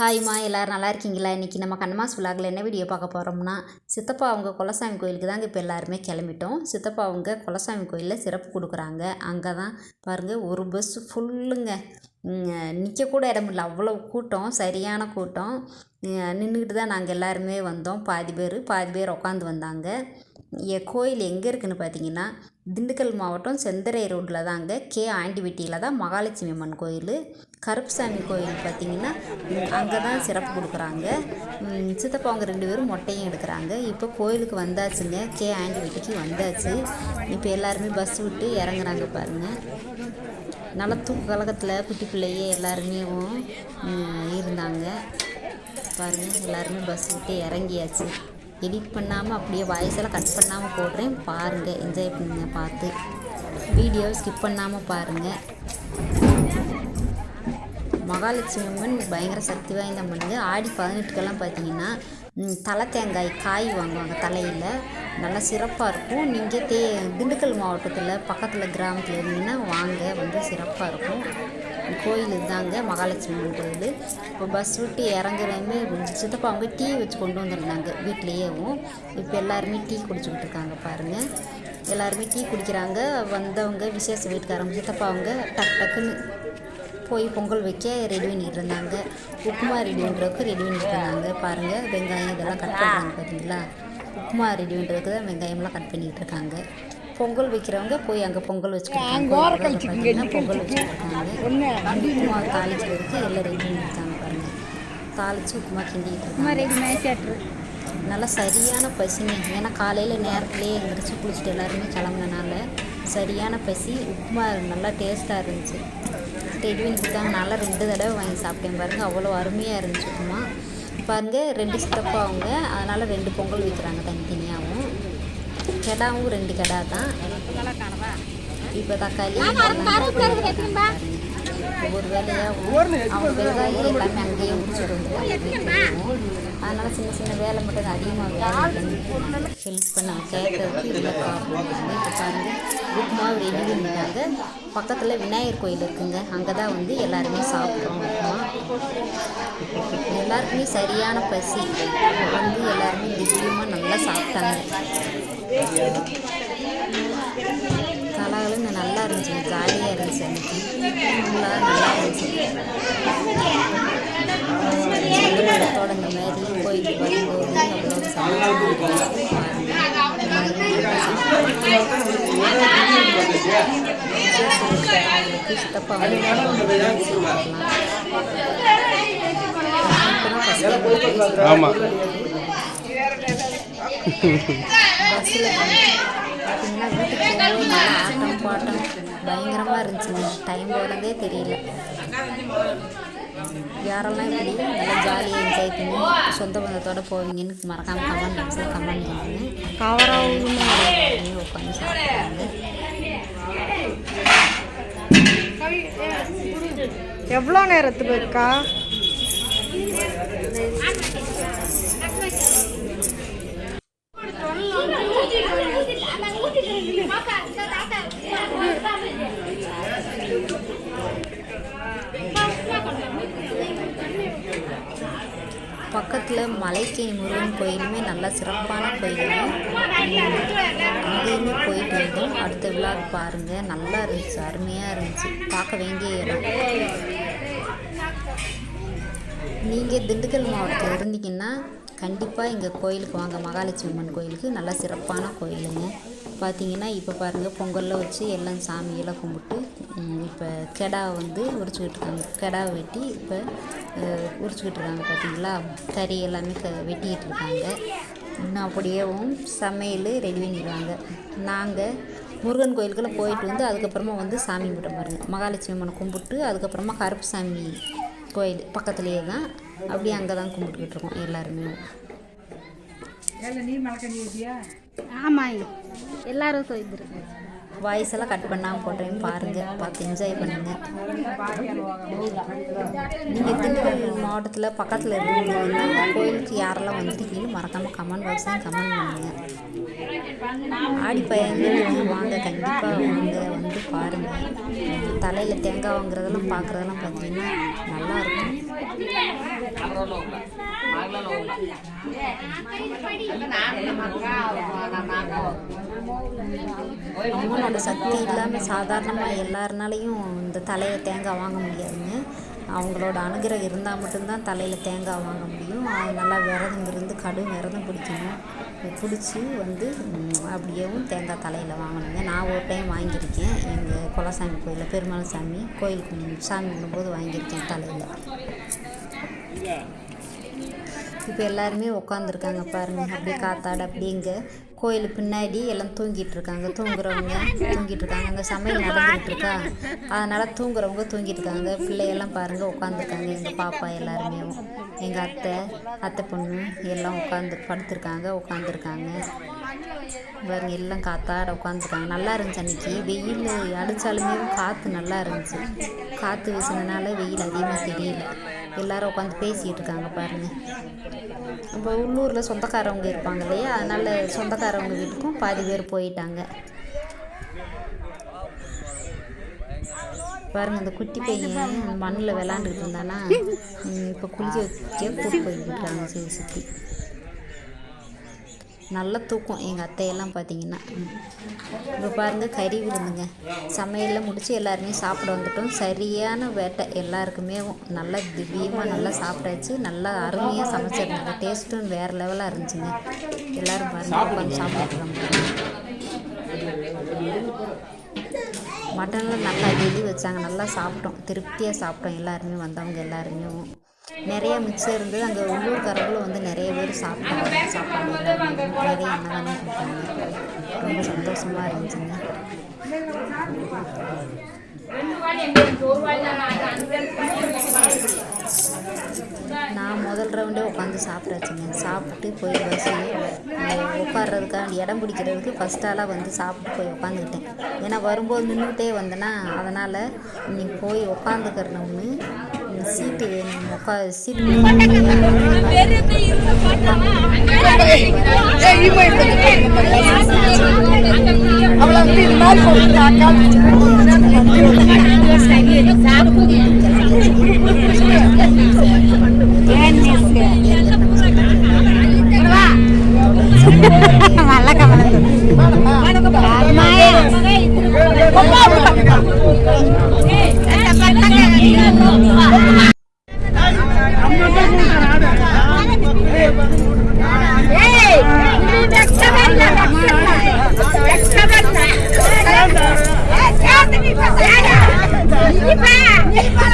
ஹாய்மா எல்லோரும் நல்லா இருக்கீங்களா? இன்றைக்கி நம்ம கண்ணமாஸ் விலாகில் என்ன வீடியோ பார்க்க போகிறோம்னா சித்தப்பா அவங்க குலசாமி கோயிலுக்கு தாங்க இப்போ எல்லாருமே கிளம்பிட்டோம். சித்தப்பா அவங்க குலசாமி கோயிலில் சிறப்பு கொடுக்குறாங்க. அங்கே தான் பாருங்கள் ஒரு பஸ் ஃபுல்லுங்க நிற்கக்கூட இடம் இல்லை அவ்வளோ கூட்டம் சரியான கூட்டம். நின்றுக்கிட்டு தான் நாங்கள் எல்லாருமே வந்தோம். பாதி பேர் பாதி பேர் உட்காந்து வந்தாங்க. கோயில் எங்கே இருக்குதுன்னு பார்த்தீங்கன்னா திண்டுக்கல் மாவட்டம் செந்தரை ரோட்டில் தாங்க கே ஆண்டிவெட்டியில் தான் மகாலட்சுமி அம்மன் கோயில். கருப்புசாமி கோயில் பார்த்திங்கன்னா அங்கே தான் சிறப்பு கொடுக்குறாங்க. சித்தப்பா அவங்க ரெண்டு பேரும் மொட்டையும் எடுக்கிறாங்க. இப்போ கோயிலுக்கு வந்தாச்சுங்க கே ஆண்டிவெட்டிக்கு வந்தாச்சு. இப்போ எல்லாருமே பஸ் விட்டு இறங்குறாங்க பாருங்கள் நல்லா தூக்க கழகத்தில் குட்டி பிள்ளையே எல்லாருமே இருந்தாங்க. பாருங்கள் எல்லாருமே பஸ் விட்டு இறங்கியாச்சு. எடிட் பண்ணாமல் அப்படியே வாய்ஸெல்லாம் கட் பண்ணாமல் போடுறேன். பாருங்கள் என்ஜாய் பண்ணுங்க பார்த்து. வீடியோ ஸ்கிப் பண்ணாமல் பாருங்கள் மகாலட்சுமி அம்மன் பயங்கர சக்தி வாய்ந்த அம்மனுங்க ஆடி பதினெட்டுக்கெல்லாம் பார்த்தீங்கன்னா தலை தேங்காய் காய் வாங்குவாங்க தலையில். நல்லா சிறப்பாக இருக்கும். நீங்கள் தே திண்டுக்கல் மாவட்டத்தில் பக்கத்தில் கிராமத்தில் இருந்தீங்கன்னா வாங்க வந்து சிறப்பாக இருக்கும். கோயில் இதுதாங்க மகாலட்சுமி அம்மன் கோயில். இப்போ பஸ் விட்டு இறங்குறமே சித்தப்பா அவங்க டீ வச்சு கொண்டு வந்துருந்தாங்க. வீட்லேயேவும். இப்போ எல்லாருமே டீ குடிச்சுக்கிட்டு இருக்காங்க பாருங்கள் எல்லாருமே டீ குடிக்கிறாங்க. வந்தவங்க விசேஷ வீட்டுக்காரங்க சித்தப்பா அவங்க டக் டக்குன்னு போய் பொங்கல் வைக்க ரெடி பண்ணிட்டு இருந்தாங்க. உப்புமா ரெடி பண்ணுறதுக்கு ரெடி பண்ணிட்டு இருந்தாங்க. பாருங்கள் வெங்காயம் இதெல்லாம் கட் பண்ணுறாங்க பார்த்தீங்களா உப்புமா ரெடி பண்ணுறதுக்கு தான் வெங்காயம்லாம் கட் பண்ணிகிட்டு இருக்காங்க. பொங்கல் வைக்கிறவங்க போய் அங்கே பொங்கல் வச்சுக்கிட்டாங்க பொங்கல் வச்சுருக்காங்க. உப்புமா தாளிக்கிறதுக்கு எல்லாம் ரெடி பண்ணியிருக்காங்க பாருங்கள் தாளித்து உப்புமா கிண்டிக்கிட்டு நல்லா சரியான பசிங்க. ஏன்னா காலையில் நேரத்துலேயே எழுந்திரிச்சு குளிச்சுட்டு எல்லாருமே கிளம்புனனால சரியான பசி உப்புமா நல்லா டேஸ்ட்டாக இருந்துச்சு. பண்ணி கொடுத்தாங்க நல்லா ரெண்டு தடவை வாங்கி சாப்பிட்டேன் பாருங்கள் அவ்வளோ அருமையாக இருந்துச்சு உப்புமா. பாருங்கள் ரெண்டு சித்தப்பா அவங்க அதனால் ரெண்டு பொங்கல் வைக்கிறாங்க தனித்தனியாகவும் கெடாவும் ரெண்டு கெடா தான் இப்போ தக்காளி ஒவ்வொரு வேலையாக அவங்க வெங்காயம் எல்லாமே அங்கேயே முடிச்சுட்டு அதனால் சின்ன சின்ன வேலை மட்டும் அதிகமாக வேலை ஹெல்ப் பண்ண கேட்கறதுக்கு இல்லை ப்ராப்ளம் இப்போ பாருங்கள் உப்புமா ரெடி பண்ணிட்டாங்க. பக்கத்தில் விநாயகர் கோயில் இருக்குங்க. அங்கே தான் வந்து எல்லாருமே சாப்பிட்றோம் உப்புமா. எல்லாருக்குமே சரியான பசி. வந்து எல்லாருமே திடீர்மா நல்லா சாப்பிட்டாங்க. கலாகலும் நல்லா இருந்துச்சு. ஜாலியாக இருந்துச்சு அன்றைக்கி ஃபுல்லாக நல்லா இருந்துச்சு. சொந்தத்தோட இந்த மாதிரி போயிட்டு வரும்போது அவ்வளோ சித்தப்பா ஆமாம் பஸ்ஸில் பார்த்தீங்கன்னா வீட்டுக்கு போகும்போது ஆட்டம் பாட்டம் பயங்கரமாக இருந்துச்சுங்க டைம் போனதே தெரியல யாரெல்லாம் இப்படி நல்லா ஜாலியாக என்ஜாய் பண்ணி சொந்த பந்தத்தோடு போவீங்கன்னு மறக்காமல் கமெண்ட் பாக்ஸில் கமெண்ட் பண்ணுங்க கவராகவும் உட்காந்து சாப்பிடுவாங்க எவ்வளோ நேரத்துக்கு இருக்கா பக்கத்தில் மலைக்கேணி முருகன் கோயிலுமே நல்லா சிறப்பான கோயில் அங்கேயுமே போயிட்டு வந்தோம். அடுத்த விழாக்கு பாருங்கள் நல்லா இருந்துச்சு. அருமையாக இருந்துச்சு. பார்க்க வேண்டிய இடம். நீங்கள் திண்டுக்கல் மாவட்டத்தில் இருந்தீங்கன்னா கண்டிப்பாக இங்கே கோயிலுக்கு வாங்க. மகாலட்சுமி அம்மன் கோயிலுக்கு நல்லா சிறப்பான கோயிலுங்க. பார்த்தீங்கன்னா இப்போ பாருங்கள் பொங்கலில் வச்சு எல்லாம் சாமியெல்லாம் கும்பிட்டு இப்போ கெடா வந்து உரிச்சுக்கிட்டு இருக்காங்க கெடா வெட்டி இப்போ உரிச்சுக்கிட்டு இருக்காங்க பார்த்தீங்களா கறி எல்லாமே க வெட்டிக்கிட்டு இருக்காங்க இன்னும் அப்படியேவும் சமையல் ரெடி பண்ணிடுவாங்க. நாங்கள் முருகன் கோயிலுக்கெல்லாம் போயிட்டு வந்து அதுக்கப்புறமா வந்து சாமி கும்பிட்ட பாருங்கள் மகாலட்சுமி அம்மனை கும்பிட்டு அதுக்கப்புறமா கருப்பு சாமி கோயில் பக்கத்துலேயே தான் அப்படியே அங்கே தான் கும்பிட்டுக்கிட்டு இருக்கோம் எல்லாருமே. ஆமாம் எல்லாரும் போயிருந்துருக்கு வாய்ஸ் எல்லாம் கட் பண்ணாமல் போட்டேன் பாருங்கள் பார்த்து என்ஜாய் பண்ணுங்கள் நீங்கள் திண்டுக்கல் மாவட்டத்தில் பக்கத்தில் இருக்கீங்கன்னா கோயிலுக்கு யாரெல்லாம் வந்துருக்கீங்கன்னு மறக்காமல் கமெண்ட் பாக்ஸ்லையும் கமெண்ட் பண்ணுங்கள் ஆடி பயந்து வாங்க கண்டிப்பாக வாங்க வந்து பாருங்கள் தலையில் தேங்காய் வாங்குறதெல்லாம் பார்க்குறதெல்லாம் பார்த்தீங்கன்னா நல்லாயிருக்கும் அம்மனோட சக்தி இல்லாமல் சாதாரணமாக எல்லாருனாலையும் இந்த தலையை தேங்காய் வாங்க முடியாதுங்க. அவங்களோட அனுகிரகம் இருந்தால் மட்டும்தான் தலையில் தேங்காய் வாங்க முடியும். அது நல்லா விரதம் இருந்து கடும் விரதம் பிடிக்கணும். பிடிச்சி வந்து அப்படியேவும் தேங்காய் தலையில் வாங்கணுங்க. நான் ஒரு டைம் வாங்கியிருக்கேன். எங்கள் குலசாமி கோயிலில் பெருமாள் சாமி கோயிலுக்கு சாமி கும்பிடும்போது வாங்கியிருக்கேன் தலையில். இப்போ எல்லாருமே உட்காந்துருக்காங்க பாருங்க. அப்படியே காத்தாட அப்படிங்க கோயில் பின்னாடி எல்லாம் தூங்கிட்டு இருக்காங்க தூங்குறவங்க தூங்கிட்டு இருக்காங்க அங்கே சமையல் நடந்துகிட்டு இருக்கா அதனால தூங்குறவங்க தூங்கிட்டு இருக்காங்க பிள்ளையெல்லாம் பாருங்க உட்காந்துருக்காங்க எங்கள் பாப்பா எல்லாருமே எங்கள் அத்தை அத்தை பொண்ணு எல்லாம் உட்காந்து படுத்திருக்காங்க உட்காந்துருக்காங்க பாருங்க எல்லாம் காத்தாட உட்காந்துருக்காங்க நல்லா இருந்துச்சு அன்னைக்கு. வெயில் அடித்தாலுமே காற்று நல்லா இருந்துச்சு. காற்று வீசினதுனால வெயில் அதிகமாக தெரியல. எல்லாரும் உட்காந்து பேசிகிட்டு இருக்காங்க பாருங்க. இப்போ உள்ளூரில் சொந்தக்காரவங்க இருப்பாங்க இல்லையா? அதனால சொந்தக்காரவங்க வீட்டுக்கும் பாதி பேர் போயிட்டாங்க. பாருங்க இந்த குட்டி பையன் மண்ணில் விளாண்டுக்கிட்டு இருந்தானா? இப்போ குளிக்க வைக்க கூட்டு போயிட்டு இருக்காங்க சுற்றி நல்ல தூக்கம். எங்கள் அத்தையெல்லாம் பார்த்தீங்கன்னா இப்போ பாருங்கள் கறி விருந்துங்க சமையலில் முடித்து எல்லாருமே சாப்பிட வந்துட்டோம். சரியான வேட்டை. எல்லாருக்குமே நல்லா திவ்யமாக நல்லா சாப்பிட்டாச்சு. நல்லா அருமையாக சமைச்சிருந்தாங்க. டேஸ்ட்டும் வேறு லெவலாக இருந்துச்சுங்க. எல்லோரும் பாருங்கள் உட்காந்து சாப்பிட்றாங்க மட்டனில் நல்லா வெளி வச்சாங்க. நல்லா சாப்பிட்டோம். திருப்தியாக சாப்பிட்டோம். எல்லாருமே வந்தவங்க எல்லாருமே. நிறைய மிச்சம் இருந்தது. அங்கே உள்ளூர்காரங்களும் வந்து நிறைய பேர் சாப்பிட்டாங்க. சாப்பாடு நிறைய அன்னதானம் கொடுத்தாங்க ரொம்ப சந்தோஷமாக இருந்துச்சுங்க. நான் முதல் ரவுண்டே உட்காந்து சாப்பிட்றச்சுங்க சாப்பிட்டு போய் பஸ்ஸில் இடம் பிடிக்கிறதுக்கு ஃபஸ்ட்டாலாம் வந்து சாப்பிட்டு போய் உட்காந்துக்கிட்டேன். ஏன்னா வரும்போது நின்றுட்டே வந்தேன்னா அதனால் நீ போய் உட்காந்துக்கிறணும்னு சீட்டு வேணும். உட்கா சீட்டு அவ்வளோ 你爸，你爸。